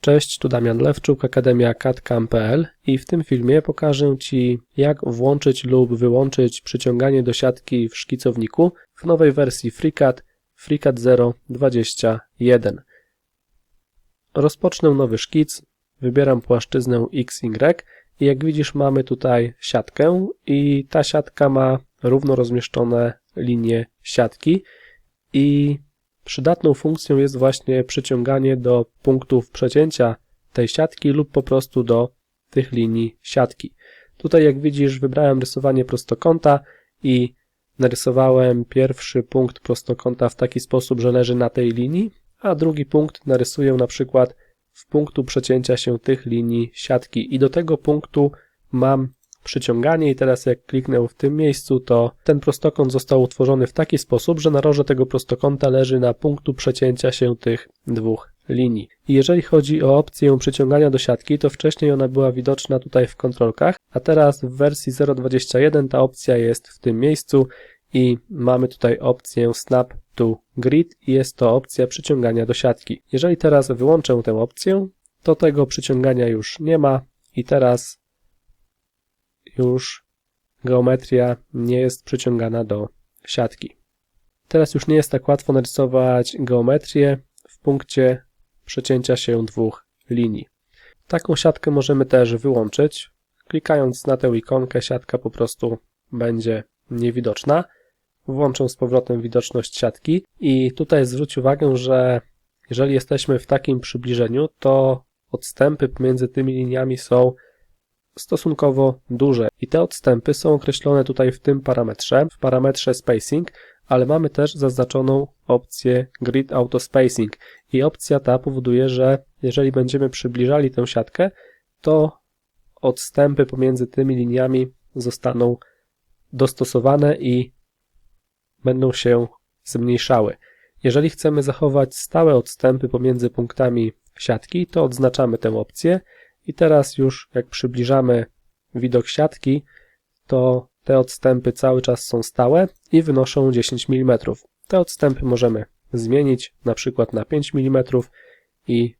Cześć, tu Damian Lewczuk, Akademia CAD.cam.pl i w tym filmie pokażę Ci, jak włączyć lub wyłączyć przyciąganie do siatki w szkicowniku w nowej wersji FreeCAD FreeCAD 0.21. Rozpocznę nowy szkic, wybieram płaszczyznę XY i jak widzisz mamy tutaj siatkę i ta siatka ma równo rozmieszczone linie siatki i Przydatną funkcją jest właśnie przyciąganie do punktów przecięcia tej siatki lub po prostu do tych linii siatki. Tutaj jak widzisz wybrałem rysowanie prostokąta i narysowałem pierwszy punkt prostokąta w taki sposób, że leży na tej linii, a drugi punkt narysuję na przykład w punktu przecięcia się tych linii siatki i do tego punktu mam przyciąganie i teraz jak kliknę w tym miejscu, to ten prostokąt został utworzony w taki sposób, że narożę tego prostokąta leży na punktu przecięcia się tych dwóch linii. I jeżeli chodzi o opcję przyciągania do siatki, to wcześniej ona była widoczna tutaj w kontrolkach, a teraz w wersji 0.21 ta opcja jest w tym miejscu i mamy tutaj opcję Snap to Grid i jest to opcja przyciągania do siatki. Jeżeli teraz wyłączę tę opcję, to tego przyciągania już nie ma i teraz już geometria nie jest przyciągana do siatki. Teraz już nie jest tak łatwo narysować geometrię w punkcie przecięcia się dwóch linii. Taką siatkę możemy też wyłączyć. Klikając na tę ikonkę siatka po prostu będzie niewidoczna. Włączę z powrotem widoczność siatki i tutaj zwróć uwagę, że jeżeli jesteśmy w takim przybliżeniu, to odstępy pomiędzy tymi liniami są stosunkowo duże. I te odstępy są określone tutaj w tym parametrze, w parametrze spacing, ale mamy też zaznaczoną opcję Grid Auto Spacing. I opcja ta powoduje, że jeżeli będziemy przybliżali tę siatkę, to odstępy pomiędzy tymi liniami zostaną dostosowane i będą się zmniejszały. Jeżeli chcemy zachować stałe odstępy pomiędzy punktami siatki, to odznaczamy tę opcję i teraz już jak przybliżamy widok siatki, to te odstępy cały czas są stałe i wynoszą 10 mm. Te odstępy możemy zmienić na przykład na 5 mm i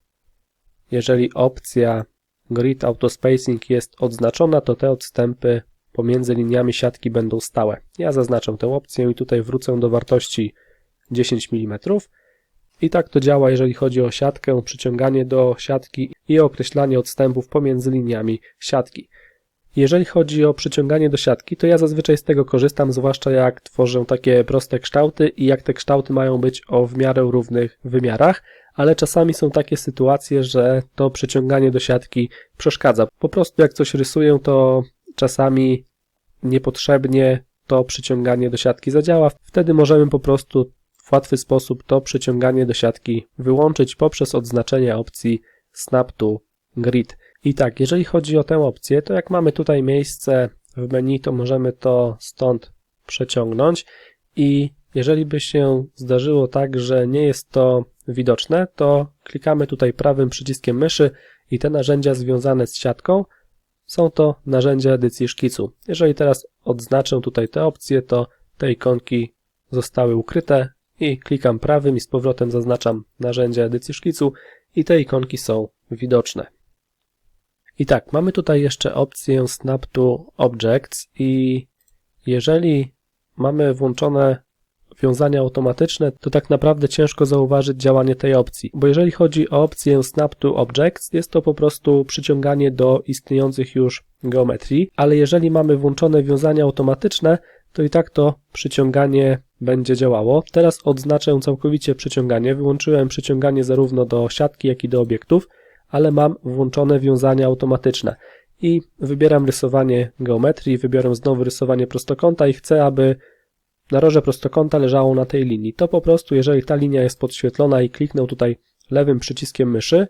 jeżeli opcja Grid Auto Spacing jest odznaczona, to te odstępy pomiędzy liniami siatki będą stałe. Ja zaznaczę tę opcję i tutaj wrócę do wartości 10 mm i tak to działa, jeżeli chodzi o siatkę, przyciąganie do siatki i określanie odstępów pomiędzy liniami siatki. Jeżeli chodzi o przyciąganie do siatki, to ja zazwyczaj z tego korzystam, zwłaszcza jak tworzę takie proste kształty i jak te kształty mają być o w miarę równych wymiarach, ale czasami są takie sytuacje, że to przyciąganie do siatki przeszkadza. Po prostu jak coś rysuję, to czasami niepotrzebnie to przyciąganie do siatki zadziała. Wtedy możemy po prostu w łatwy sposób to przyciąganie do siatki wyłączyć poprzez odznaczenie opcji Snap to Grid. I tak, jeżeli chodzi o tę opcję, to jak mamy tutaj miejsce w menu, to możemy to stąd przeciągnąć i jeżeli by się zdarzyło tak, że nie jest to widoczne, to klikamy tutaj prawym przyciskiem myszy i te narzędzia związane z siatką są to narzędzia edycji szkicu. Jeżeli teraz odznaczę tutaj te opcje, to te ikonki zostały ukryte i klikam prawym i z powrotem zaznaczam narzędzia edycji szkicu i te ikonki są widoczne. I tak, mamy tutaj jeszcze opcję Snap to Objects i jeżeli mamy włączone wiązania automatyczne, to tak naprawdę ciężko zauważyć działanie tej opcji, bo jeżeli chodzi o opcję Snap to Objects, jest to po prostu przyciąganie do istniejących już geometrii, ale jeżeli mamy włączone wiązania automatyczne, to i tak to przyciąganie będzie działało. Teraz odznaczę całkowicie przyciąganie. Wyłączyłem przyciąganie zarówno do siatki, jak i do obiektów, ale mam włączone wiązania automatyczne. I wybieram rysowanie geometrii, wybiorę znowu rysowanie prostokąta i chcę, aby naroże prostokąta leżało na tej linii. To po prostu, jeżeli ta linia jest podświetlona i kliknę tutaj lewym przyciskiem myszy,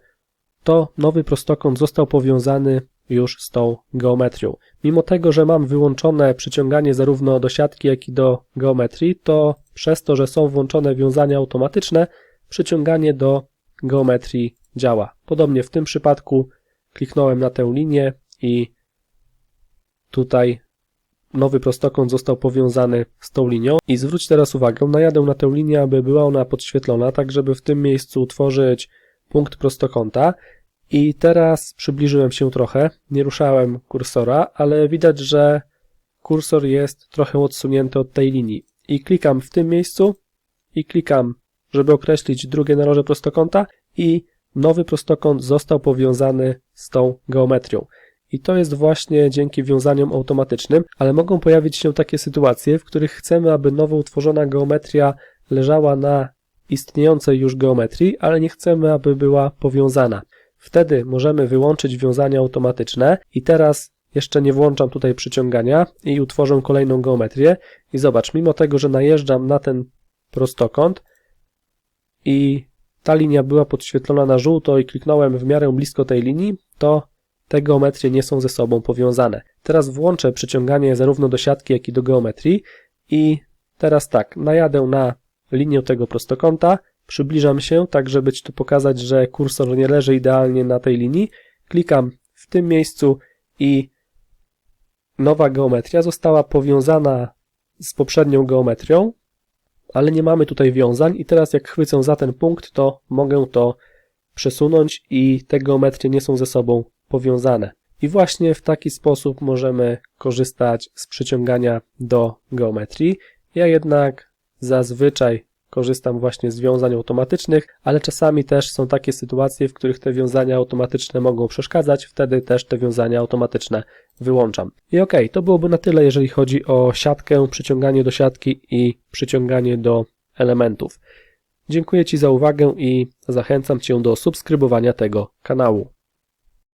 to nowy prostokąt został powiązany już z tą geometrią. Mimo tego, że mam wyłączone przyciąganie zarówno do siatki, jak i do geometrii, to przez to, że są włączone wiązania automatyczne, przyciąganie do geometrii działa. Podobnie w tym przypadku kliknąłem na tę linię i tutaj nowy prostokąt został powiązany z tą linią i zwróć teraz uwagę, najadę na tę linię, aby była ona podświetlona, tak żeby w tym miejscu utworzyć punkt prostokąta I teraz przybliżyłem się trochę, nie ruszałem kursora, ale widać, że kursor jest trochę odsunięty od tej linii. I klikam w tym miejscu i klikam, żeby określić drugie naroże prostokąta i nowy prostokąt został powiązany z tą geometrią. I to jest właśnie dzięki wiązaniom automatycznym, ale mogą pojawić się takie sytuacje, w których chcemy, aby nowo utworzona geometria leżała na istniejącej już geometrii, ale nie chcemy, aby była powiązana. Wtedy możemy wyłączyć wiązania automatyczne. I teraz jeszcze nie włączam tutaj przyciągania i utworzę kolejną geometrię. I zobacz, mimo tego, że najeżdżam na ten prostokąt i ta linia była podświetlona na żółto i kliknąłem w miarę blisko tej linii, to te geometrie nie są ze sobą powiązane. Teraz włączę przyciąganie zarówno do siatki, jak i do geometrii. I teraz tak, najadę na linię tego prostokąta, przybliżam się, tak żeby Ci tu pokazać, że kursor nie leży idealnie na tej linii, klikam w tym miejscu i nowa geometria została powiązana z poprzednią geometrią, ale nie mamy tutaj wiązań i teraz jak chwycę za ten punkt, to mogę to przesunąć i te geometrie nie są ze sobą powiązane. I właśnie w taki sposób możemy korzystać z przyciągania do geometrii. Ja jednak zazwyczaj korzystam właśnie z wiązań automatycznych, ale czasami też są takie sytuacje, w których te wiązania automatyczne mogą przeszkadzać, wtedy też te wiązania automatyczne wyłączam. I ok, to byłoby na tyle, jeżeli chodzi o siatkę, przyciąganie do siatki i przyciąganie do elementów. Dziękuję Ci za uwagę i zachęcam Cię do subskrybowania tego kanału.